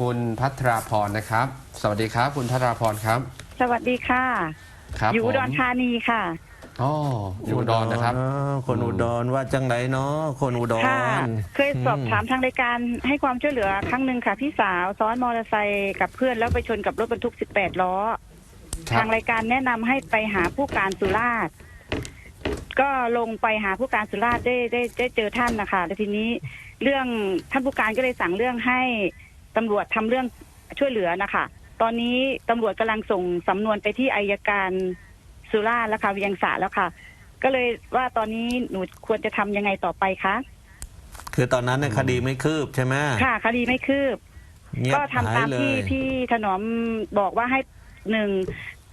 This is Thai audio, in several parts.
คุณพัทราพรนะครับ สวัสดีครับ คุณพัทราพรครับ สวัสดีค่ะ ครับอยู่อุดรผมธานีค่ะ อ๋ออยู่อุดรนะครับอ๋อคนอุดรว่าจังไหนเนาะคนอุดรค่ะ เคยสอบถามทางรายการให้ความช่วยเหลือครั้งหนึ่งค่ะ พี่สาวซ้อนมอเตอร์ไซค์กับเพื่อนแล้วไปชนกับรถบรรทุก 18 ล้อ ครับทางรายการแนะนำให้ไปหาผู้การสุราษฎร์ก็ลงไปหาผู้การสุราษฎร์ได้ได้ได้เจอท่านนะคะแล้วทีนี้เรื่องท่านผู้การก็เลยสั่งเรื่องให้ ตำรวจทำเรื่องช่วยเหลือนะคะ ตอนนี้ตำรวจกำลังส่งสำนวนไปที่อายการสุราษฎร์แล้วค่ะเวียงสาแล้วค่ะ ก็เลยว่าตอนนี้หนูควรจะทำยังไงต่อไปคะคือตอนนั้นในยคดีไม่คืบใช่ไหมค่ะคดีไม่คืบ เงียบก็ทำหายตามเลที่ยพี่ถนอมบอกว่าให้หนึ่ง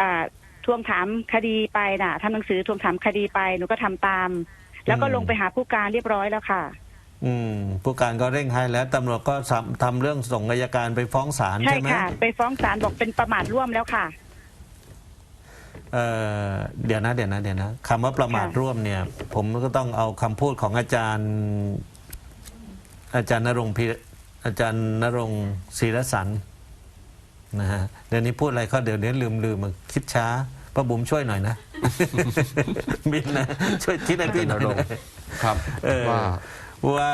อ่าทวงถามคดีไปน่ะทำหนังสือทวงถามคดีไปหนูก็ทำตาม แล้วก็ลงไปหาผู้การเรียบร้อยแล้วค่ะ อืมผู้การก็เร่งให้แล้วตำรวจก็ทำทำเรื่องส่งอัยการไปฟ้องศาลใช่ใช่ไหมค่ะ ไปฟ้องศาลบอกเป็นประมาทร่วมแล้วค่ะ เอ่อเดี๋ยวนะเดี๋ยวนะเดี๋ยวนะคำว่าประมาทค่ะ ร่วมเนี่ย ผมก็ต้องเอาคำพูดของอาจารย์ อาจารย์นรงค์พิอาจารย์นรงค์ศิรสันนะฮะเดี๋ยวนี้พูดอะไรก็เดี๋ยวนี้ลืมลืมมาคิดช้าป้าบุ๋มช่วยหน่อยนะ บินนะช่วยคิดให้พี่หน่อยนรงค์นะครับเออ ว่า ว่าว่า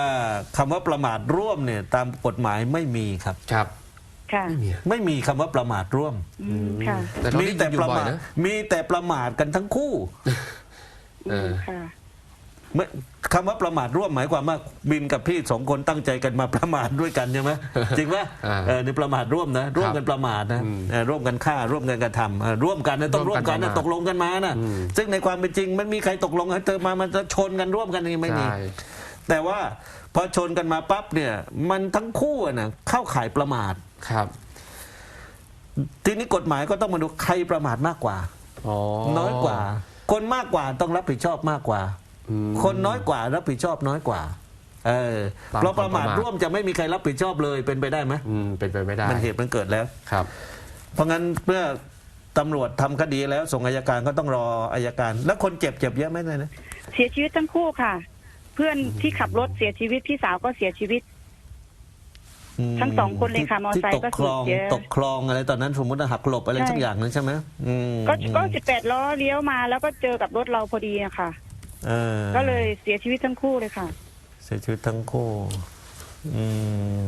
คำว่าประมาทร่วมเนี่ยตามกฎหมายไม่มีครับ ครับค่ะ ไม่มีอะไม่มีคำว่าประมาทร่วม อืมค่ะแต่เรามีได้ยิแต่นอยู่ประบ่อยมาทนะมีแต่ประมาทกันทั้งคู่เออ ค่ะ ไม่คำว่าประมาทร่วมหมายความว่าบินกับพี่สองคนตั้งใจกันมาประมาทด้วยกันใช่ไหมจริงไหมอ่าเออนี่ประมาทร่วมนะ ร่วมกันประมาทนะอืมเออร่วมกันฆ่าร่วมกันกระทำเออร่วมกันนะต้องร่ร่ววมมกักันนประนะมาทตกลงกันมานะอืม ซึ่งในความเป็นจริงมันมีใครตกลงให้เธอมามันจะชนกันร่วมกันนี่ไม่มี ใช่ แต่ว่าพอชนกันมาปั๊บเนี่ย มันทั้งคู่อะนะเข้าข่ายประมาทครับ ทีนี้กฎหมายก็ต้องมาดูใครประมาทมากกว่าอ๋อน้อยกว่า คนมากกว่าต้องรับผิดชอบมากกว่าอืมคนน้อยกว่ารับผิดชอบน้อยกว่า เออตามเพราะประมาทความประมาทร่วมจะไม่มีใครรับผิดชอบเลยเป็นไปได้ไหมอืมเป็นไปไม่ได้ มันเหตุมันเกิดแล้วครับ เพราะงั้นเมื่อตำรวจทำคดีแล้วส่งอายการก็ต้องรออายการ แล้วคนเจ็บเจ็บเยอะไหมเนี่ยนะเสียชีวิตทั้งคู่ค่ะ เพื่อนที่ขับรถเสียชีวิตพี่สาวก็เสียชีวิตอืมทั้งสองคนเลยค่ะที่มอไซค์ที่ตก็กคลองเสีย ตกคลองอะไรตอนนั้นสมมติว่าหักหลบอะไรใช่สักอย่างนึงใช่ไหมอืมก็ก็อืมสิบแปดล้อเลี้ยวมาแล้วก็เจอกับรถเราพอดีอะค่ะเออ ก็เลยเสียชีวิตทั้งคู่เลยค่ะเสียชีวิตทั้งคู่อืม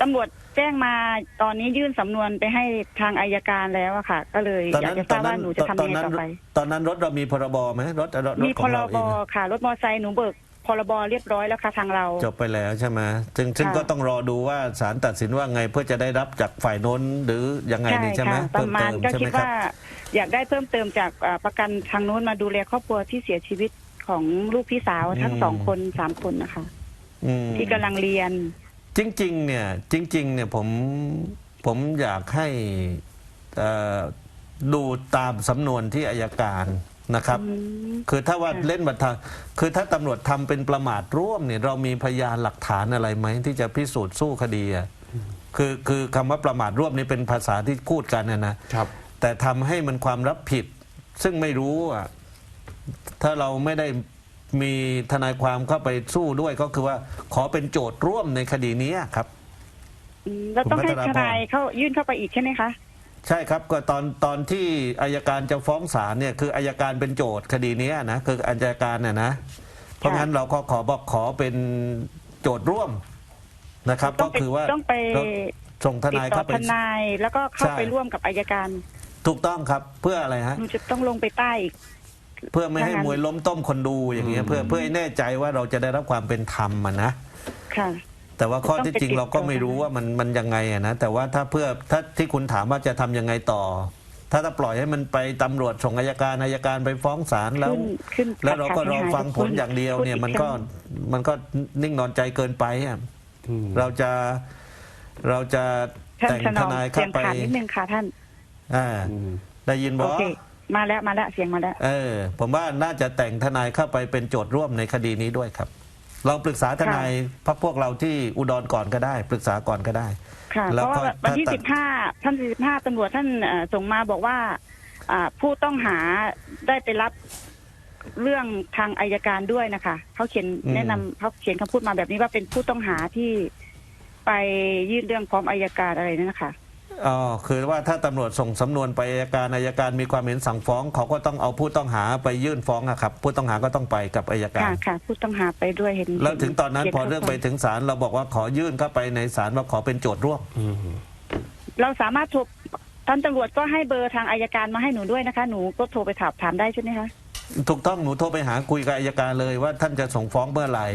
ตำรวจแจ้งมาตอนนี้ยื่นสำนวนไปให้ทางอายการแล้วอะค่ะ ก็เลยตอนอยากนั้นจะทตอรานบนั้ว่านหนูจะทำตอยันงไงนั้นต่อไป ตอนนั้นรถเรามีพรบไหมรถรถรถมีขพองรเราบเองอะค่ะ รถมอไซค์หนูเบิกพ รบเรียบร้อยแล้วค่ะทางเรา จบไปแล้วใช่ไหมซึ่งซึ่งค่ะก็ต้องรอดูว่าศาลตัดสินว่าไงเพื่อจะได้รับจากฝ่ายโน้นหรือยังไงใช่นี่ใช่ไหมค่ะปเพิ่ระมมาเติณมก็ใช่คิไหมดครับ ว่า อยากได้เพิ่มเติมจากอ่าประกันทางนู้นมาดูแลครอบครัวที่เสียชีวิตของลูกพี่สาวทั้งอืม สองคนสามคนนะคะ อืม ที่กำลังเรียน จริงๆ เนี่ยจริงๆ เนี่ยผมผมอยากให้เอ่อดูตามสำนวนที่อายการ นะครับอืมคือถ้าว่าค่ะเล่นบัตรทางคือถ้าตำรวจทำเป็นประมาทร่วมเนี่ยเรามีพยานหลักฐานอะไรไหมที่จะพิสูจน์สู้คดีอะคือคือคำว่าประมาทร่วมนี่เป็นภาษาที่พูดกันนะนะครับ แต่ทำให้มันความรับผิด ซึ่งไม่รู้อะถ้าเราไม่ได้มีทนายความเข้าไปสู้ด้วยก็คือว่าขอเป็นโจทย์ร่วมในคดีนี้ครับอืมแล้วต้องให้คุณพัททรพรนายเข้ายื่นเข้าไปอีกใช่ไหมคะ ใช่ครับก็ตอนตอนที่อายการจะฟ้องศาลเนี่ยคืออายการเป็นโจทย์คดีนี้นะคืออายการน่ะนะ เพราะงั้นเราก็ขอบอกขอเป็นโจทย์ร่วมนะครับต้ก็องไปคือว่าต้องไปเราส่งทติดนายต่อเข้าไปทนายแล้วก็เข้าใช่ไปร่วมกับอายการ ถูกต้องครับเพื่ออะไรฮะหนูจะต้องลงไปใต้อีกเพื่อไม่ให้ถ้างั้นมวยล้มต้มคนดูอย่างเงี้ยอืมเพื่อเพื่อให้แน่ใจว่าเราจะได้รับความเป็นธรรมอะนะค่ะ แต่ว่าข้อต้องที่ไปจริงติดเราก็ต่อไม่รู้ทนายว่ามันมันยังไงอะนะแต่ว่าถ้าเพื่อถ้าที่คุณถามว่าจะทำยังไงต่อ ถ้าถ้าปล่อยให้มันไปตำรวจส่งอายการอายการไปฟ้องศาลแล้ว ขึ้นขึ้นแล้วเราก็ขัดรอขัดฟังผลให้หอย่างเดียวเนี่ยพูมันก็อีคมันก็นิ่งนอนใจเกินไปอะอืม เราจะเราจะรั้งแต่งท่านทถนอมนายเสีเข้ายงไปขาดนิดนึงค่ะท่าน อ่าอืมได้ยินบโออเค มาแล้วมาแล้วเสียงมาแล้ว เออผมว่าน่าจะแต่งทนายเข้าไปเป็นโจทย์ร่วมในคดีนี้ด้วยครับ ลองปรึกษาทนายพักพวกเราที่อุดรก่อนก็ได้ ปรึกษาก่อนก็ได้ ค่ะแล้เพวราะก็ว่าวันที่ถ้า สิบห้าท่านสิบห้าตำรวจท่านเอ่อส่งมาบอกว่าอ่า ผู้ต้องหาได้ไปรับเรื่องทางอายการด้วยนะคะเขาเขียนแนะนำเขาเขียนคำพูดมาแบบนี้ว่าเป็นผู้ต้องหาที่ไปยื่นเรื่องพร้อมอายการอะไรนั่นนะคะ อ๋อคือว่าถ้าตำรวจส่งสำนวนไปอัยการอัยการมีความเห็นสั่งฟ้องเขาก็ต้องเอาผู้ต้องหาไปยื่นฟ้องอะครับ ผู้ต้องหาก็ต้องไปกับอัยการค่ะค่ะผู้ต้องหาไปด้วยเห็นแล้วถึงตอนนั้นขียพอเรื่องไปข้ความถึงศาลเราบอกว่าขอยื่นเข้าไปในศาลว่าขอเป็นโจทย์ร่วมเราสามารถโทรท่านตำรวจก็ให้เบอร์ทางอายการมาให้หนูด้วยนะคะ หนูก็โทรไปถามถามได้ใช่ไหมคะ ถูกต้องหนูโทรไปหาคุยกับอัยการเลยว่าท่านจะส่งฟ้องเมื่อไหร่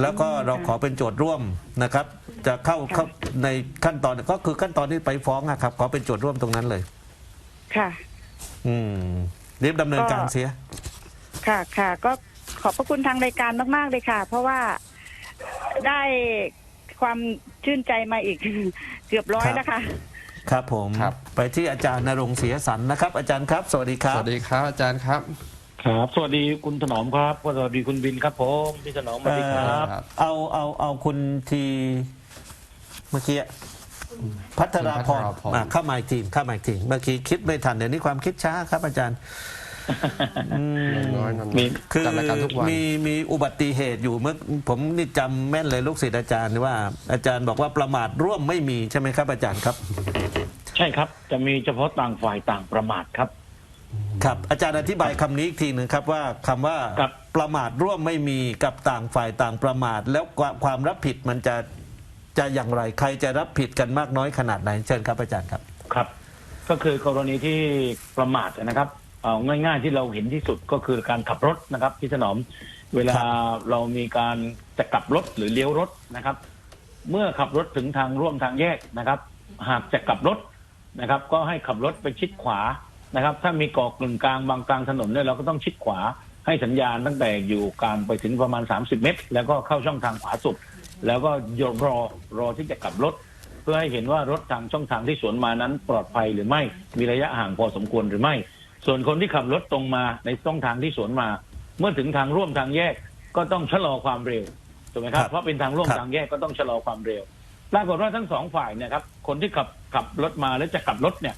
แล้วก็เราขอเป็นโจทย์ร่วมนะครับ จะเข้าค่ะเข้าในขั้นตอนก็คือขั้นตอนที่ไปฟ้องอะครับ ขอเป็นโจทย์ร่วมตรงนั้นเลย ค่ะ อืมรีบดำเนินการเสีย ค่ะค่ะ ก็ขอบพระคุณทางรายการมาก ๆ เลยค่ะ เพราะว่าได้ความชื่นใจมาอีก เกือบร้อยครับนะคะครับผม ครับ ไปที่อาจารย์นรงค์เสียสันนะครับ อาจารย์ครับ สวัสดีครัสบ วัสดีครับอาจารย์ครับ ครับ สวัสดีคุณถนอมครับสวัสดีคุณบินครับผมพี่ถนอมสวัสดีครับครับเอาเอาเอาคุณทีเมื่อกี้พัทราพรคุณพัทราพรอะเข้ามาอีกทีเข้ามาอีกทีเมื่อกี้คิดไม่ทันเดี๋ยวนี้ความคิดช้าครับอาจารย์อืมอย่างน้อยนมีคือจัดรายการทุกวันมีมีอุบัติเหตุอยู่เมื่อผมนี่จำแม่นเลยลูกศิษย์อาจารย์ว่า อาจารย์บอกว่าประมาทร่วมไม่มีใช่ไหมครับอาจารย์ครับ ใช่ครับ จะมีเฉพาะต่างฝ่ายต่างประมาทครับ ครับ อาจารย์อธิบายคำนี้อีกทีหนึ่งครับว่าคำว่าครับ ประมาทร่วมไม่มีกับต่างฝ่ายต่างประมาท แล้วความความรับผิดมันจะจะอย่างไรใครจะรับผิดกันมากน้อยขนาดไหนเชิญครับอาจารย์ครับ ครับ ก็คือกรณีที่ประมาทนะครับเอาง่าย ๆ ที่เราเห็นที่สุดก็คือการขับรถนะครับพี่ถนอม เวลาครับเรามีการจะกลับรถหรือเลี้ยวรถนะครับ เมื่อขับรถถึงทางร่วมทางแยกนะครับ หากจะกลับรถนะครับ ก็ให้ขับรถไปชิดขวา นะครับ ถ้ามีเกาะกึ่งกลางบางกลางถนนเนี่ยเราก็ต้องชิดขวาให้สัญญาณตั้งแต่อยู่กลางไปถึงประมาณ 30 เมตร แล้วก็เข้าช่องทางขวาสุด แล้วก็ยรอรอที่จะกลับรถ เพื่อให้เห็นว่ารถทางช่องทางที่สวนมานั้นปลอดภัยหรือไม่ มีระยะห่างพอสมควรหรือไม่ ส่วนคนที่ขับรถตรงมาในช่องทางที่สวนมา เมื่อถึงทางร่วมทางแยกก็ต้องชะลอความเร็วถูกไหมครัครับบเพราะเป็นทางร่วมครับทางแยกก็ต้องชะลอความเร็วปรากฏว่าทั้งสองฝ่ายเนี่ยครับ คนที่ขับขับรถมาแล้วจะกลับรถเนี่ย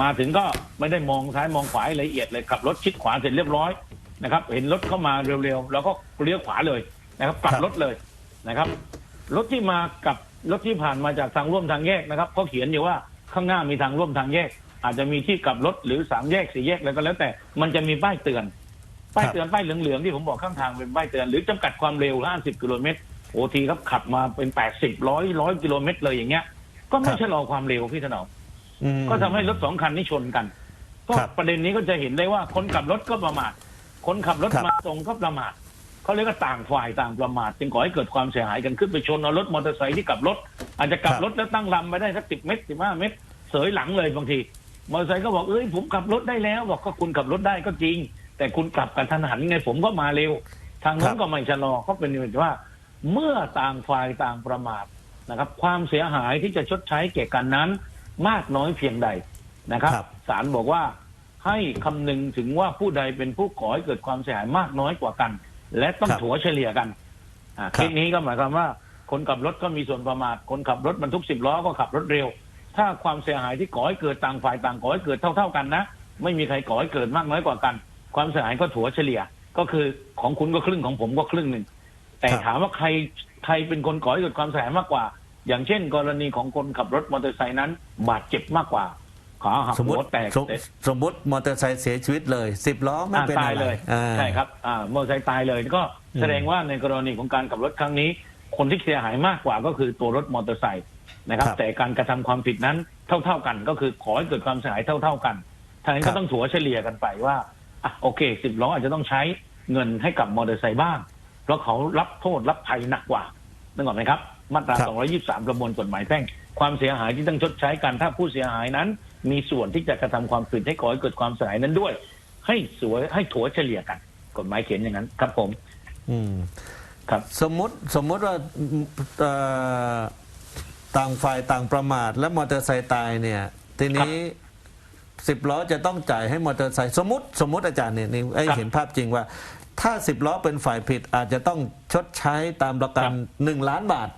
มาถึงก็ไม่ได้มองซ้ายมองขวาให้ละเอียดเลยขับรถชิดขวาเสร็จเรียบร้อยนะครับ เห็นรถเข้ามาเร็วๆแล้วก็เลี้ยวขวาเลยนะครับกลับรถเลยนะครับ รถที่มากับรถที่ผ่านมาจากทางร่วมทางแยกนะครับเขาเขียนอยู่ว่าข้างหน้ามีทางร่วมทางแยก อาจจะมีที่กลับรถหรือสามแยกสี่แยกอะไรก็แล้ว แต่มันจะมีป้ายเตือน ป้ายเตือนป้ายเหลืองๆที่ผมบอกข้างทางเป็นป้ายเตือนหรือจำกัดความเร็ว 50 กิโลเมตรโอทีครับขับมาเป็น 80ร้อยร้อยกิโลเมตรเลยอย่างเงี้ย ก็ไม่ครับชะลอความเร็วพี่ถนอม อืม ก็ทำให้รถสองคันนี้ชนกัน ก็ครับประเด็นนี้ก็จะเห็นได้ว่าคนขับรถก็ประมาทคนขับรถครับ มาตรงก็ประมาทเขาเรียกว่าต่างฝ่ายต่างประมาทจึงก่อให้เกิดความเสียหายกันขึ้นไปชนเอารถมอเตอร์ไซค์ที่กลับรถ อาจจะกลับรถแล้วตั้งลำไปได้สักสิบเมตรสิบห้าเมตร เสยหลังเลยบางที มอเตอร์ไซค์ก็บอกเอ้ยผมขับรถได้แล้วบอกก็คุณขับรถได้ก็จริง แต่คุณกลับกันทันหันไงผมก็มาเร็ว ทางครันั้นบก็ไม่ชะลอก็เป็นเหตุว่า เมื่อต่างฝ่ายต่างประมาทนะครับ ความเสียหายที่จะชดใช้แก่กันนั้น มากน้อยเพียงใดนะครับครับ ศาลบอกว่าให้คำนึงถึงว่าผู้ใดเป็นผู้ก่อให้เกิดความเสียหายมากน้อยกว่ากัน และต้องถัวเฉลี่ยกันอ่าเคสนี้ก็หมายความว่า คนขับรถก็มีส่วนประมาทคนขับรถบรรทุกสิบล้อก็ขับรถเร็ว ถ้าความเสียหายที่ก่อให้เกิดต่างฝ่ายต่างก่อให้เกิดเท่า ๆกันนะ ไม่มีใครก่อให้เกิดมากน้อยกว่ากัน ความเสียหายก็ถัวเฉลี่ย ก็คือของคุณก็ครึ่งของผมก็ครึ่งหนึ่งแต่ครับ ถามว่าใครใครเป็นคนก่อให้เกิดความเสียหายมากกว่า อย่างเช่น กรณีของคนขับรถมอเตอร์ไซค์นั้น บาดเจ็บมากกว่าขาหักสมมติหัวแตกสมสมมติมอเตอร์ไซค์เสียชีวิตเลยสิบล้อไม่อ่าเป็นตาอะยไรเลยอ่าใช่ครับอ่ามอเตอร์ไซค์ตายเลยก็อืมแสดงว่าในกรณีของการขับรถครั้งนี้ คนที่เสียหายมากกว่าก็คือตัวรถมอเตอร์ไซค์นะครับครับแต่การกระทำความผิดนั้นเท่า ๆกัน ก็คือขอให้เกิดความเสียหายเท่า ๆกันทางนั้นครัก็บต้องถัวเฉลี่ยกันไปว่าอะโอเคสิบล้ออาจจะต้องใช้เงินให้กับมอเตอร์ไซค์บ้าง เพราะเขารับโทษรับภัยหนักกว่านึกออกไหมครับ มาตราครับ223 ประมวลกฎหมายแพ่ง ความเสียหายที่ต้องชดใช้กันถ้าผู้เสียหายนั้น มีส่วนที่จะกระทำความผิดให้ก่อให้เกิดความเสียหายนั้นด้วย ให้สวยให้ถัวเฉลี่ยกัน กฎหมายเขียนอย่างนั้นครับผม อืมครับสมมติสมมติว่าเอ่อต่างฝ่ายต่างประมาท และมอเตอร์ไซค์ตายเนี่ย ทีนี้สิบล้อจะต้องจ่ายให้มอเตอร์ไซค์สมมติสมมติอาจารย์เนี่ยนี่ให้ครับเห็นภาพจริงว่า ถ้าสิบล้อเป็นฝ่ายผิดอาจจะต้องชดใช้ตามประกันหนึ่งล้านบาท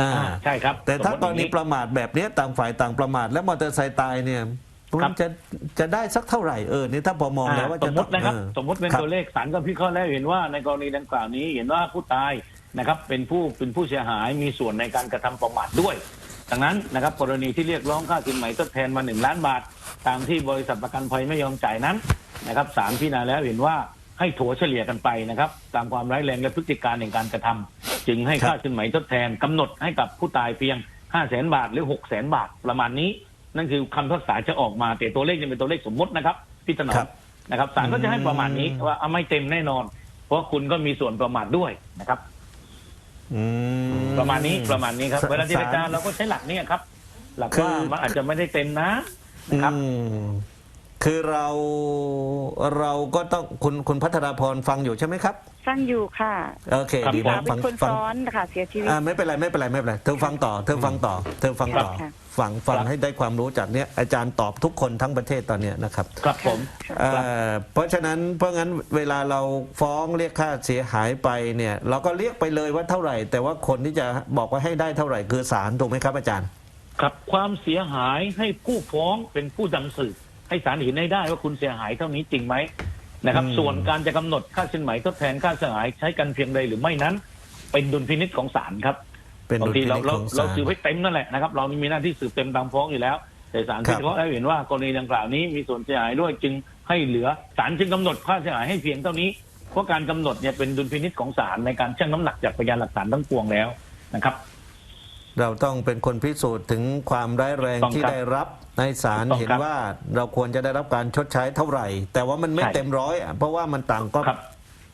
อ่าอ่าใช่ครับ แต่ถ้าสมกมุรติณีอย่างประมาทแบบเนี้ยต่างฝ่ายต่างประมาทและมอเตอร์ไซค์ตายเนี่ยครัมันบจะจะได้สักเท่าไหร่เออนี่ถ้าพอมองแล้วว่าสจะมมต้องตินะครับเออสมมติเป็นครับตัวเลขศาลก็พิเคราะห์แล้วเห็นว่าในกรณีดังกล่าวนี้เห็นว่าผู้ตายนะครับเป็นผู้เป็นผู้เสียหายมีส่วนในการกระทำประมาทด้วย ดังนั้นนะครับกรณีที่เรียกร้องค่าสินไหมทดแทนมาหนึ่งล้านบาท ตามที่บริษัทประกันภัยไม่ยอมจ่ายนั้นนะครับศาลพิจารณาแล้วเห็นว่าให้ถัวเฉลี่ยกันไปนะครับ ตามความร้ายแรงและพฤติการในการกระทำ จึงให้ค่าสินไหมทดแทนกำหนดให้กับผู้ตายเพียง5 0 0แสนบาทหรือ6 0แสนบาทประมาณนี้ นั่นคือคำพิพักษาจะออกมาแต่ตัวเลขจะเป็นตัวเลขสมมตินะครับพี่ถนอครัมบนะครับศาลก็จะให้ประมาณนี้ว่าเอาไม่เต็มแน่นอน เพราะคุณก็มีส่วนประมาทด้วยนะครับอืมประมาณนี้ประมาณนี้ครับศเวลาเจรจาศลเราก็ใช้หลักเนี้ครับ หลักคือว่ามันอาจจะไม่ได้เต็มนะนะครับอืม คือเราเราก็ต้องคุณคุณพัทรพรฟังอยู่ใช่ไหมครับฟังอยู่ค่ะโอเคครับดีสามากเป็ฟันงคนฟังซ้อนค่ะเสียชีวิต อ่าไม่เป็นไรไม่เป็นไรไม่เป็นไรเธอฟังต่อเธอฟังต่อ เธอฟังต่อ ครับ ฟังฟังครับให้ได้ความรู้จากเนี้ยอาจารย์ตอบทุกคนทั้งประเทศตอนเนี้ยนะครับ ครับผม เอ่อเพราะฉะนั้นเพราะงั้นเวลาเราฟ้องเรียกค่าเสียหายไปเนี่ย เราก็เรียกไปเลยว่าเท่าไหร่ แต่ว่าคนที่จะบอกว่าให้ได้เท่าไหร่คือศาลถูกไหมครับอาจารย์ ครับความเสียหายให้ผู้ฟ้องเป็นผู้ดำสืบ ให้ศาลเห็นให้ได้ว่าคุณเสียหายเท่านี้จริงไหมนะครับ อืม ส่วนการจะกำหนดค่าสินไหมทดแทนค่าเสียหายใช้กันเพียงใดหรือไม่นั้น เป็นดุลพินิจของศาลครับเป็นบางดุลทีพิเรานิจเราของเราศาล สืบให้เต็มนั่นแหละนะครับ เรามีหน้าที่สืบเต็มตามฟ้องอยู่แล้ว แต่ศาลครัพิบเคราะห์แล้วเห็นว่ากรณีดังกล่าวนี้มีส่วนเสียหายด้วยจึงให้เหลือศาลจึงกำหนดค่าเสียหายให้เพียงเท่านี้เพราะการกำหนดเนี่ยเป็นดุลพินิจของศาลในการชั่งน้ำหนักจากพยานหลักฐานทั้งปวงแล้วนะครับ เราต้องเป็นคนพิสูจน์ถึงความร้ายแรงต้องที่ครับได้รับในศาลต้องครับเห็นว่าเราควรจะได้รับการชดใช้เท่าไหร่ แต่ว่ามันไม่ใช่เต็มร้อยอะเพราะว่ามันต่างก็ครับ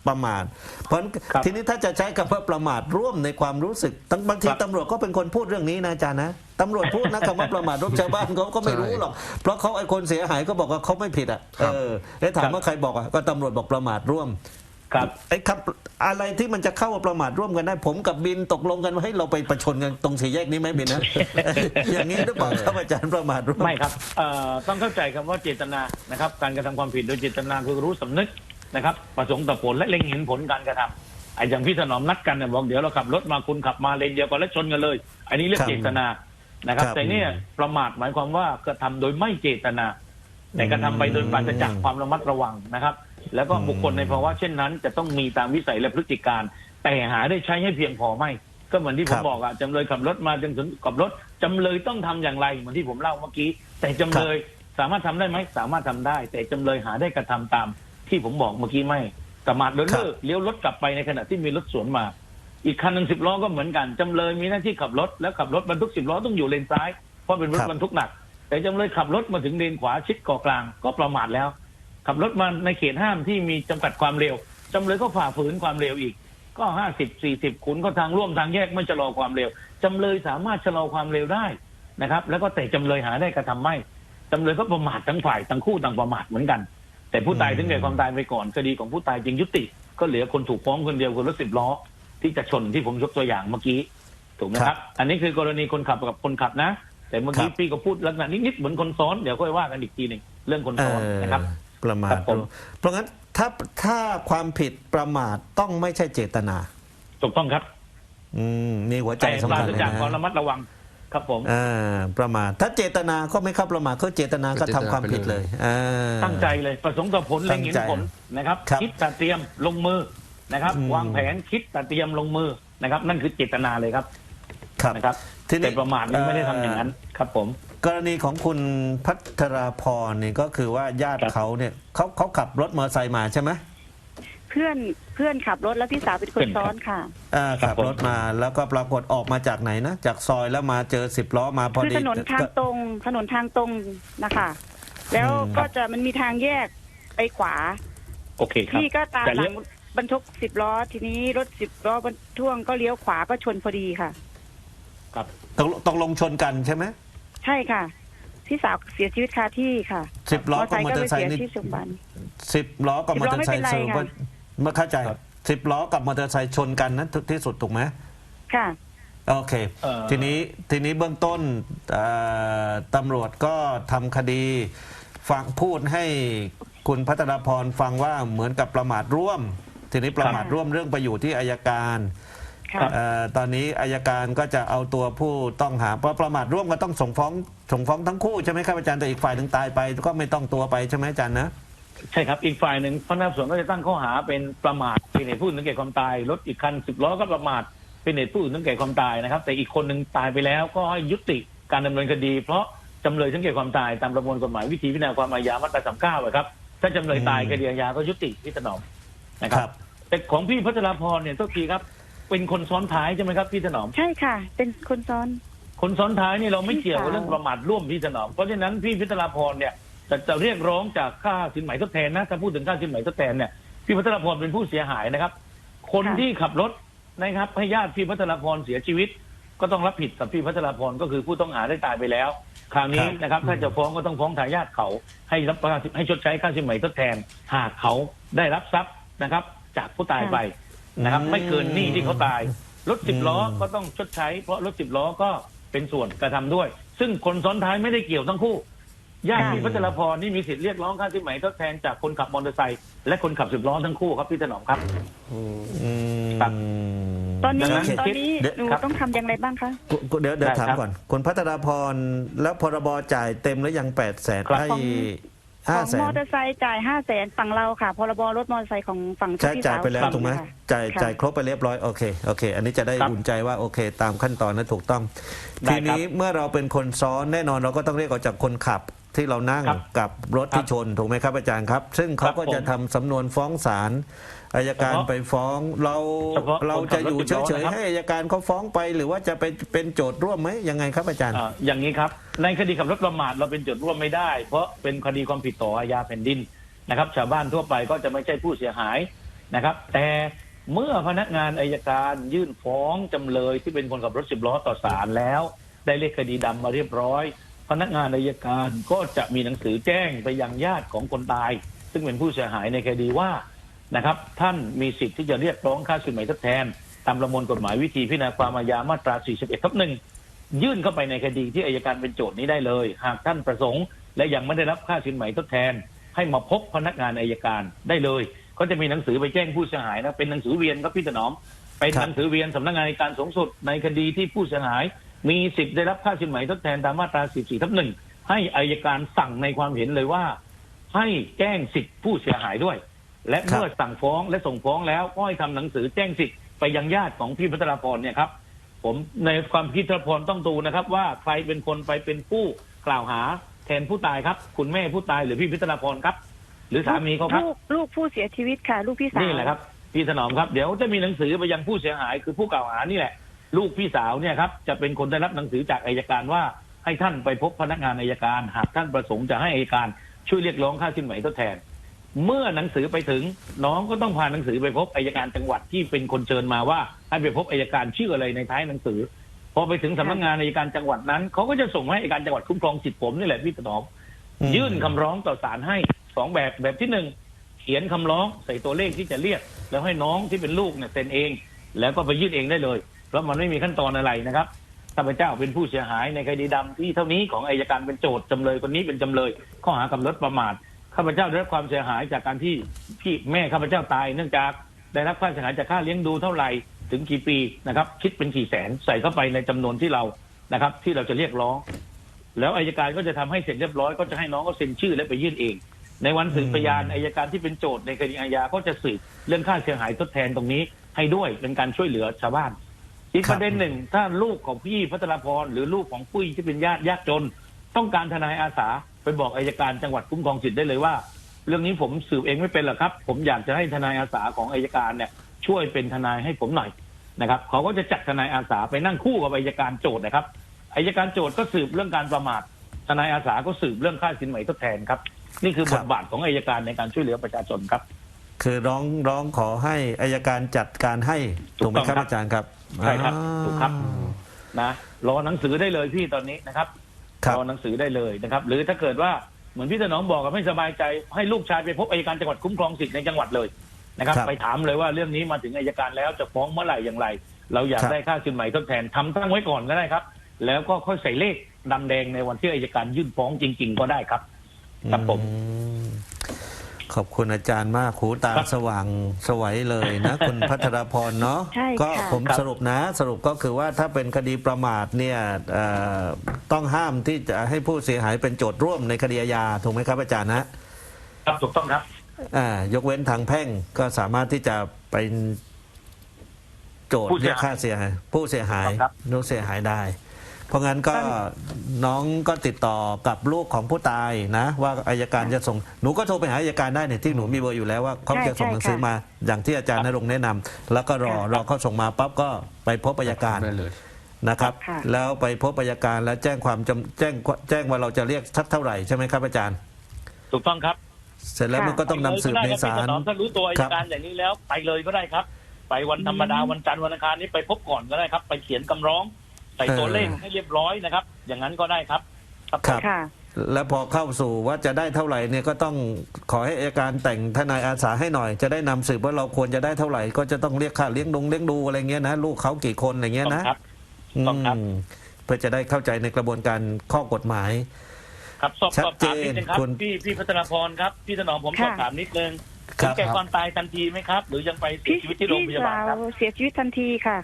ประมาทเพราะฉะนั้นครับทีนี้ถ้าจะใช้คำว่าประมาทร่วมในความรู้สึกตั้งบางทีครับ ตำรวจก็เป็นคนพูดเรื่องนี้นะอาจารย์นะตำรวจพูดนะคำว่าประมาทร่วมชาวบ้านเขาก็ไม่รู้หรอกเพราะเขาไอ้คนเสียหายก็บอกว่าเขาไม่ผิดอะครับ เออแล้วถามว่าใครบอกอะก็ตำรวจบอกประมาทร่วม ครับไอ้ครับอะไรที่มันจะเข้าว่าประมาทร่วมกันได้ ผมกับบินตกลงกันว่าให้เราไปประชนกันตรงสี่แยกนี้ไหมบินนะ อย่างนี้หรือเปล่าครับอาจารย์ประมาทร่วมไม่ครับเอ่อต้องเข้าใจคำว่าเจตนานะครับ การกระทำความผิดโดยเจตนาคือรู้สำนึกนะครับ ประสงค์ต่อผลและเล็งเห็นผลการกระทำไอ้อย่างพี่ถนอมนัดกันเนี่ยบอกเดี๋ยวเราขับรถมาคุณขับมาเลนเดียวกันแล้วชนกันเลย อันนี้เรียครักบเจตนานะครับครับ แต่เนี่ยประมาทหมายความว่ากระทำโดยไม่เจตนา แต่กระทำไปโดยปราศจากความระมัดระวังนะครับ แล้วก็บุคคลในภาวะเช่นนั้น จะต้องมีตามวิสัยและพฤติการ แต่หาได้ใช้ให้เพียงพอไหมก็เหมือนที่ผคมรับบอกอะจำเลยขับรถมาจนถึงกับรถจำเลยต้องทำอย่างไรเหมือนที่ผมเล่าเมื่อกี้ แต่จำเลยสามารถทำได้ไหมสามารถทำได้ แต่จำเลยหาได้กระทำตาม ที่ผมบอกเมื่อกี้ไม่ประมาทเดินเลิกเลี้ยวรถกลับไปในขณะที่มีรถสวนมา อีกคันหนึ่งสิบล้อก็เหมือนกันจำเลยมีหน้าที่ขับรถแล้วขับรถบรรทุกสิบล้อต้องอยู่เลนซ้ายเพราะเป็นรถครับบรรทุกหนัก แต่จำเลยขับรถมาถึงเลนขวาชิดเกาะกลางก็ประมาทแล้ว ขับรถมาในเขตห้ามที่มีจำกัดความเร็วจำเลยก็ฝ่าฝืนความเร็วอีก ก็ห้าสิบสี่สิบขุนก็ทางร่วมทางแยกไม่ชะลอความเร็วจำเลยสามารถชะลอความเร็วได้นะครับ แล้วก็แต่จำเลยหาได้กระทำไม่จำเลยก็ประมาททั้งฝ่ายทั้งคู่ต่างประมาทเหมือนกัน แต่ผู้ตายอืมถึงแก่ความตายไปก่อนคดีของผู้ตายจึงยุติ ก็เหลือคนถูกฟ้องคนเดียวคือรถสิบล้อ ที่จะชนที่ผมยกตัวอย่างเมื่อกี้ถูกไหมครับ อันนี้คือกรณีคนขับกับคนขับนะ แต่เมื่อกี้ครับพี่ก็พูดลักษณะนิดๆเหมือนคนซ้อนเดี๋ยวค่อยว่ากันอีกทีหนึ่งเรื่องคนเอซ้อนอนะครับ ประมาครัทบผมร่วมเพราะงั้นถ้าถ้าความผิดประมาทต้องไม่ใช่เจตนา ถูกต้องครับอืมนี่หัวใจแต่ปสำราคัญศเลยจากความนะระมัดระวังครับผม อ่าประมาทถ้าเจตนาก็ไม่เข้าประมาทก็เจตนาก็ทำความผิดเลยอ่า ตั้งใจเลยประสงค์ต่อผลตั้เล็งงเห็นใจผลนะครับ ครับคิดตัดเตรียมลงมือนะครับ อืม วางแผนคิดตัดเตรียมลงมือนะครับ นั่นคือเจตนาเลยครับ ครับนะครับทีนี้แต่ประมาทนี่ไม่ได้ทำอย่างนั้นครับผม กรณีของคุณพัทราพรนี่ก็คือว่าญาติครับ เขาเนี่ยเขาเขาขับรถมอเตอร์ไซค์มาใช่ไหมเพื่อนเพื่อนขับรถแล้วพี่สาวเป็นคนซ้อนค่ะ อ่าครับขับผม รถมาแล้วก็ปรากฏออกมาจากไหนนะ จากซอยแล้วมาเจอสิบล้อมาพอคือดีถนนทางตรงถนนทางตรงนะคะ แล้วอืม ก็จะมันมีทางแยกไปขวา โอเคครับพี่ก็ตามแต่หเลี้ลัยงวบรรทุกสิบล้อ ทีนี้รถสิบล้อบรรทุกก็เลี้ยวขวาก็ชนพอดีค่ะ ครับ ตกลงตกลงชนกันใช่ไหมใช่ค่ะ พี่สาวเสียชีวิตคาที่ค่ะสิบล้อกับมอก็เตอไปร์ไซเสีค์ยนี่ที่โรงพยาบาลสิบล้อกับมอเตอร์ไซค์สิบล้อไม่เป็นไรสรุปว่าค่ะไม่เข้าใจครับ สิบล้อกับมอเตอร์ไซค์ชนกันนะที่สุดถูกไหมค่ะ โอเค เอ่อ ทีนี้ทีนี้เบื้องต้นเอ่อตำรวจก็ทำคดีฟังพูดให้คุณพัทรพรฟังว่าเหมือนกับประมาทร่วม ทีนี้ประมาทร่วมเรื่องไปอยู่ที่อายการ ค่ะเอ่อตอนนี้อายการก็จะเอาตัวผู้ต้องหาเพราะประมาทร่วมก็ต้องส่งฟ้องส่งฟ้องทั้งคู่ใช่ไหมครับอาจารย์แต่อีกฝ่ายหนึ่งตายไป ก็ไม่ต้องตัวไปใช่ไหมอาจารย์นะใช่ครับ อีกฝ่ายหนึ่งพนักงานสอบสวนก็จะตั้งข้อหาเป็นประมาทเป็นเหตุผู้อื่นถึงแก่ความตายรถอีกคันสิบล้อก็ประมาทเป็นเหตุผู้อื่นถึงแก่ความตายนะครับ แต่อีกคนหนึ่งตายไปแล้วก็ให้ยุติการดำเนินคดี เพราะจำเลยถึงแก่ความตายตามประมวลกฎหมายวิธีพิจารณาความอาญามาตราสามเก้าครับถ้าจำเลยตายอืมคดีอาญาก็ยุติพี่ถนอมนะคครัรับบแต่ของพี่พัชราพรเนี่ยทุกทีครับ เป็นคนซ้อนท้ายใช่ไหมครับพี่ถนอม ใช่ค่ะ เป็นคนซ้อน คนซ้อนท้ายนี่เราไม่เกี่ยวกับพี่สาวเรื่องประมาทร่วมพี่ถนอม เพราะฉะนั้นพี่พิทราพรเนี่ยจะจะเรียกร้องจากค่าสินไหมทดแทนนะถ้าพูดถึงค่าสินไหมทดแทนเนี่ยพี่พัทราพรเป็นผู้เสียหายนะครับ คนที่ขับรถนะครับให้ญาติพี่พัทราพรเสียชีวิต ก็ต้องรับผิดกับพี่พัทราพรก็คือผู้ต้องหาได้ตายไปแล้ว คราวนี้นะครับ ถ้าจะฟ้องก็ต้องฟ้องทายาทเขาให้รับให้ชดใช้ค่าสินไหมทดแทน หากเขาได้รับทรัพย์นะครับ จากผู้ตายไป นะครับไม่เกินหนี้ที่เขาตาย รถสิบล้อก็ต้องชดใช้ เพราะรถสิบล้อก็เป็นส่วนกระทำด้วย ซึ่งคนซ้อนท้ายไม่ได้เกี่ยวทั้งคู่ญาติค่ะพี่พัชรพรนี่มีสิทธิ์เรียกร้องค่าสินไหมทดแทนจากคนขับมอเตอร์ไซค์และคนขับสิบล้อทั้งคู่ครับพี่ถนอมครับอืมครับ ตอนนี้ดังนั้นตอนนี้เดี๋ยว หนูครับ ต้องทำอย่างไรบ้างคะกูกูเดี๋ยวเดี๋ยวได้ถามครับก่อนคุณพัฒนาพรแล้วพรบจ่ายเต็มแล้วยังแปดแสนครับ ให้ ของขห้าองแสมอนเตอร์ไซค์จ่ายห้าแสนฝั่งเราค่ะพรบรถมอเตอร์ไซค์ของฝั่งที่ใช่พี่จ่ายสาวไปแล้วทำถูกไหมค่ะจ่ายค่ะ จ่ายครบไปเรียบร้อยโอเคโอเค อันนี้จะได้ครับอุ่นใจว่าโอเค ตามขั้นตอนนั้นถูกต้อง ได้ทีนี้เมื่อเราเป็นคนซ้อนแน่นอนเราก็ต้องเรียกออกจากคนขับที่เรานั่งครับกับรถที่ชนถูกไหมครับอาจารย์ครับ ซึ่งเขาครับก็จะผมทำสำนวนฟ้องศาล อายการเฉพาะไปฟ้องเราเฉพาะเราคนขัจะบอยู่รถสิบล้อเฉยนะครับๆให้อายการเขาฟ้องไป หรือว่าจะไปเป็นโจทย์ร่วมไหมยังไงครับอาจารย์ อ่าอย่างนี้ครับ ในคดีขับรถประมาทเราเป็นโจทย์ร่วมไม่ได้ เพราะเป็นคดีความผิดต่ออาญาแผ่นดินนะครับ ชาวบ้านทั่วไปก็จะไม่ใช่ผู้เสียหายนะครับ แต่เมื่อพนักงานอายการยื่นฟ้องจำเลยที่เป็นคนขับรถสิบล้อต่อศาลแล้ว ได้เลขคดีดำมาเรียบร้อย พนักงานอายการก็จะมีหนังสือแจ้งไปยังญาติของคนตาย ซึ่งเป็นผู้เสียหายในคดีว่า นะครับ ท่านมีสิทธิ์ที่จะเรียกร้องค่าสินไหมทดแทน ตามประมวลกฎหมายวิธีพิจารณาความอาญามาตรา 41ทับหนึ่งยื่นเข้าไปในคดีที่อายการเป็นโจทย์นี้ได้เลย หากท่านประสงค์และยังไม่ได้รับค่าสินไหมทดแทน ให้มาพบพนักงานอายการได้เลยก็จะมีหนังสือไปแจ้งผู้เสียหายนะเป็นหนังสือเวียนครับพี่ถนอมเป็นหนังสือเวียนสำนักงานอัยการสูงสุดในคดีที่ผู้เสียหาย มีสิทธิ์ได้รับค่าสินไหมทดแทนตามมาตรา 14ทับหนึ่งให้อายการสั่งในความเห็นเลยว่า ให้แจ้งสิทธิผู้เสียหายด้วย และครับเมื่อสั่งฟ้องและส่งฟ้องแล้วก็ให้ทำหนังสือแจ้งสิทธิ์ไปยังญาติของพี่พัทรพรเนี่ยครับผมในความคิดพัทรพรต้องดูนะครับ ว่าใครเป็นคนไปเป็นผู้กล่าวหาแทนผู้ตายครับ คุณแม่ผู้ตายหรือพี่พิทรพรครับ หรือสามีเขาครับลูกลูกผู้เสียชีวิตค่ะ ลูกพี่สาวนี่แหละครับพี่ถนอมครับเดี๋ยวจะมีหนังสือไปยังผู้เสียหาย คือผู้กล่าวหานี่แหละ ลูกพี่สาวเนี่ยครับจะเป็นคนได้รับหนังสือจากอายการว่าให้ท่านไปพบพนักงานอายการ หากท่านประสงค์จะให้อายการช่วยเรียกร้องค่าสินไหมทดแทน เมื่อหนังสือไปถึงน้องก็ต้องพาหนังสือไปพบอายการจังหวัดที่เป็นคนเชิญมาว่า ให้ไปพบอายการชื่ออะไรในท้ายหนังสือ พอไปถึงสำนักงานอายการจังหวัดนั้นเขาก็จะส่งให้อายการจังหวัดคุ้มครองสิทธิผมนี่แหละพี่ถนอมอืมยื่นคำร้องต่อศาลให้สองแบบแบบที่หนึ่งเขียนคำร้องใส่ตัวเลขที่จะเรียก แล้วให้น้องที่เป็นลูกเนี่ยเซ็นเอง แล้วก็ไปยื่นเองได้เลย เพราะมันไม่มีขั้นตอนอะไรนะครับข้าพเจ้าเป็นผู้เสียหายในคดีดำที่เท่านี้ของอายการเป็นโจทย์จำเลยคนนี้เป็นจำเลย ข้อหากับรถประมาท ข้าพเจ้าได้รับความเสียหายจากการที่พี่แม่ข้าพเจ้าตาย เนื่องจากได้รับค่าเสียหายจากค่าเลี้ยงดูเท่าไหร่ถึงกี่ปีนะครับ คิดเป็นกี่แสนใส่เข้าไปในจำนวนที่เรานะครับ ที่เราจะเรียกร้อง แล้วอายการก็จะทำให้เสร็จเรียบร้อยก็จะให้น้องก็เซ็นชื่อและไปยื่นเอง ในวันสืบพยานอายการที่เป็นโจทย์ในคดีอาญาก็จะสืบเรื่องค่าเสียหายทดแทนตรงนี้ ให้ด้วยเป็นการช่วยเหลือชาวบ้านอีกครัปบระเด็นหนึ่งถ้าลูกของพี่พัทรพรหรือลูกของปุ้ยที่เป็นญาติยากจน ต้องการทนายอาสา ไปบอกอายการจังหวัดคุ้มครองสิทธิ์ได้เลยว่า เรื่องนี้ผมสืบเองไม่เป็นหรอกครับ ผมอยากจะให้ทนายอาสาของอายการเนี่ย ช่วยเป็นทนายให้ผมหน่อยนะครับเขาก็จะจัดทนายอาสาไปนั่งคู่กับอายการโจทย์นะครับอายการโจทย์ก็สืบเรื่องการประมาททนายอาสาก็สืบเรื่องค่าสินไหมทดแทนครับ นี่คือบครัทบบาทของอายการในการช่วยเหลือประชาชนครับ คือร้องร้องขอให้อายการจัดการให้ถูถูกกไหมต้องครับครับ อาจารย์ครับใช่ครับอ่าถูกครับ นะรอหนังสือได้เลยพี่ตอนนี้นะครับค รับรอหนังสือได้เลยนะครับ หรือถ้าเกิดว่าเหมือนพี่ถนอมบอกกับไม่สบายใจให้ลูกชายไปพบอายการจังหวัดคุ้มครองสิทธิ์ในจังหวัดเลยนะครับครับไปถามเลยว่าเรื่องนี้มาถึงอายการแล้วจะฟ้องเมื่อไหร่อย่างไร เราอยากครับได้ค่าสินไหมทดแทนทำตั้งไว้ก่อนก็ได้ครับ แล้วก็ค่อยใส่เลขดำแดงในวันที่อายการยื่นฟ้องจริง ๆ ก็ได้ครับครับผมอืม ขอบคุณอาจารย์มากหูตาครับสว่างสวัยเลยนะคุณพัทรพรเนาะใช่ก็ค่ะผมครับสรุปนะ สรุปก็คือว่าถ้าเป็นคดีประมาทเนี่ยเอ่อต้องห้ามที่จะให้ผู้เสียหายเป็นโจทย์ร่วมในคดีอาญาถูกไหมครับอาจารย์นะ ครับถูกต้องครับ อ่ายกเว้นทางแพ่งก็สามารถที่จะเป็นโจทย์ผู้เสีเรียยกหายค่าเสียหาย ผู้เสียหายครับ ผู้เสียหายได้ เพราะงั้นก็น้องก็ติดต่อกับลูกของผู้ตายนะ ว่าอายการจะส่งหนูก็โทรไปหาอายการได้เนี่ยที่หนูมีเบอร์อยู่แล้วว่าเขาใช่จะส่งหนังสือใช่ค่ะมาอย่างที่อาจารย์นรงค์แนะนำแล้วก็รอค่ะรอเขาส่งมาปั๊บก็ไปพบอายการได้เลยนะครับค่ะแล้วไปพบอายการแล้วแจ้งความจำแจ้งแจ้งว่าเราจะเรียกสักเท่าไหร่ใช่ไหมครับอาจารย์ ถูกต้องครับ เสร็จแล้วค่ะมันก็ต้องนำสืบในศาลไปเลยก็ได้ครับพี่ถนอมถ้ารู้ตัวอัยครับการอย่างนี้แล้วไปเลยก็ได้ครับ ไปวันธรรมดาวันจันทร์วันอังคารนี้ไปพบก่อนก็ได้ครับ ไปเขียนคำร้อง ใส่ตัวเลขให้เรียบร้อยนะครับ อย่างนั้นก็ได้ครับครับครับ ค่ะ แล้วพอเข้าสู่ว่าจะได้เท่าไหร่เนี่ยก็ต้องขอให้อัยการแต่งทนายอาสาให้หน่อย จะได้นำสืบว่าเราควรจะได้เท่าไหร่ ก็จะต้องเรียกค่าเลี้ยงดงเลี้ยงดูอะไรเงี้ยนะลูกเขากี่คนอะไรเงี้ยต้องนะครับต้องครับ อืมเพื่อจะได้เข้าใจในกระบวนการข้อกฎหมาย ครับสอบชัดสอบถามนิดนึงครับเจนคุณพี่พี่พัฒนาพรครับพี่ถนอมผมค่ะสอบถามนิดนึงครัถึบงแก่ความตายทันทีไหมครับ หรือยังไปเสีพี่ยชีวิตที่โรงพพี่ยาบาลสาวครับ เสียชีวิตทันทีค่ะ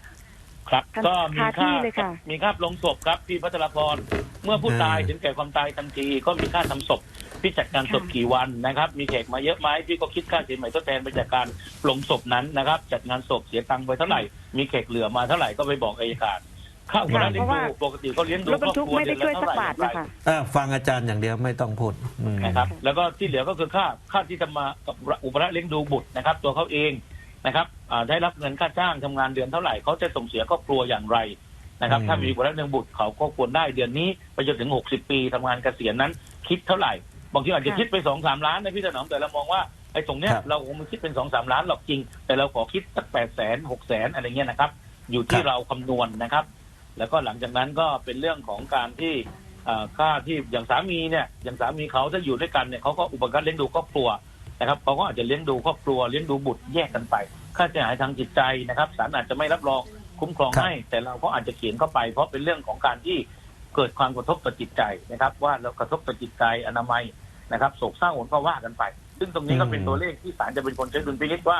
ครับทันก็มีคาที่ค่าเลยค่ะมีค่าลงศพครับพี่พัฒนาพรเมื่อผู้ตายถึงแก่ความตายทันทีก็มีค่าทำศพพี่จัดการศพค่ะกี่วันนะครับ มีแขกมาเยอะไหมพี่ก็คิดค่าสินใหม่ทดแทนไปจากการลงศพนั้นนะครับ จัดงานศพเสียตังค์ไปเท่าไหร่มีแขกเหลือมาเท่าไหร่ก็ไปบอกอัยการค่าอุปการะเลี้ยงดูปกติเขาเลี้ยงดูรถบรรทุกไม่ได้ช่วยสักบาทเดือนละนะเท่าไหร่คะอะฟังอาจารย์อย่างเดียวไม่ต้องพูดอืมนะครับ แล้วก็ที่เหลือก็คือค่าค่าที่จะมากับอุปการะเลี้ยงดูบุตรนะครับ ตัวเขาเอง นะครับอ่าได้รับเงินค่าจ้างทำงานเดือนเท่าไหร่เขาจะส่งเสียครอบครัวอย่างไรนะครับอืมถ้ามีอุปการะเลี้ยงบุตรเขาก็ควรได้เดือนนี้ไปจนถึง 60 ปีทำงานเกษียณนั้น คิดเท่าไหร่บางทีอาจจะค่ะคิดไปสองสามล้านนะพี่ถนอมแต่เรามองว่าไอ้ตรงเนี้ยครับเราคงไม่คิดเป็นสองสามล้านหรอกจริง แต่เราขอคิดสักแปดแสนหกแสนอะไรเงี้ยนะครับ อยู่ที่เราคำนวณนะครับ แล้วก็หลังจากนั้นก็เป็นเรื่องของการที่เอ่อค่าที่อย่างสามีเนี่ยอย่างสามีเขาถ้าอยู่ด้วยกันเนี่ยเขาก็อุปการะเลี้ยงดูครอบครัว นะครับเขาก็อาจจะเลี้ยงดูครอบครัวเลี้ยงดูบุตรแยกกันไป ค่าเสียหายทางจิตใจนะครับศาลอาจจะไม่รับรองคุ้มครองครับให้ แต่เราก็อาจจะเขียนเข้าไป เพราะเป็นเรื่องของการที่เกิดความกระทบต่อจิตใจนะครับ ว่าเรากระทบต่อจิตใจอนามัยนะครับโศกเศร้าโศกก็ว่ากันไป ซึ่งตรงนี้ก็เป็นตัวเลขที่ศาลจะเป็นคนใช้ดุลพินิจว่า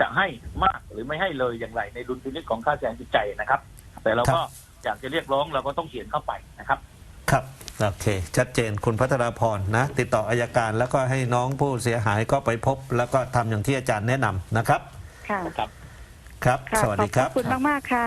จะให้มากหรือไม่ให้เลยอย่างไร ในดุลพินิจของค่าเสียหายจิตใจนะครับ แต่เราก็อยากจะเรียกร้องเราก็ต้องเขียนเข้าไปนะครับ ครับ โอเค ชัดเจนคุณพัทราพรนะ ติดต่ออายการแล้วก็ให้น้องผู้เสียหายก็ไปพบ แล้วก็ทำอย่างที่อาจารย์แนะนำนะครับ ค่ะ ครับ ครับ ค่ะสวัสดีครับ ขอบคุณมาก ๆ ค่ะ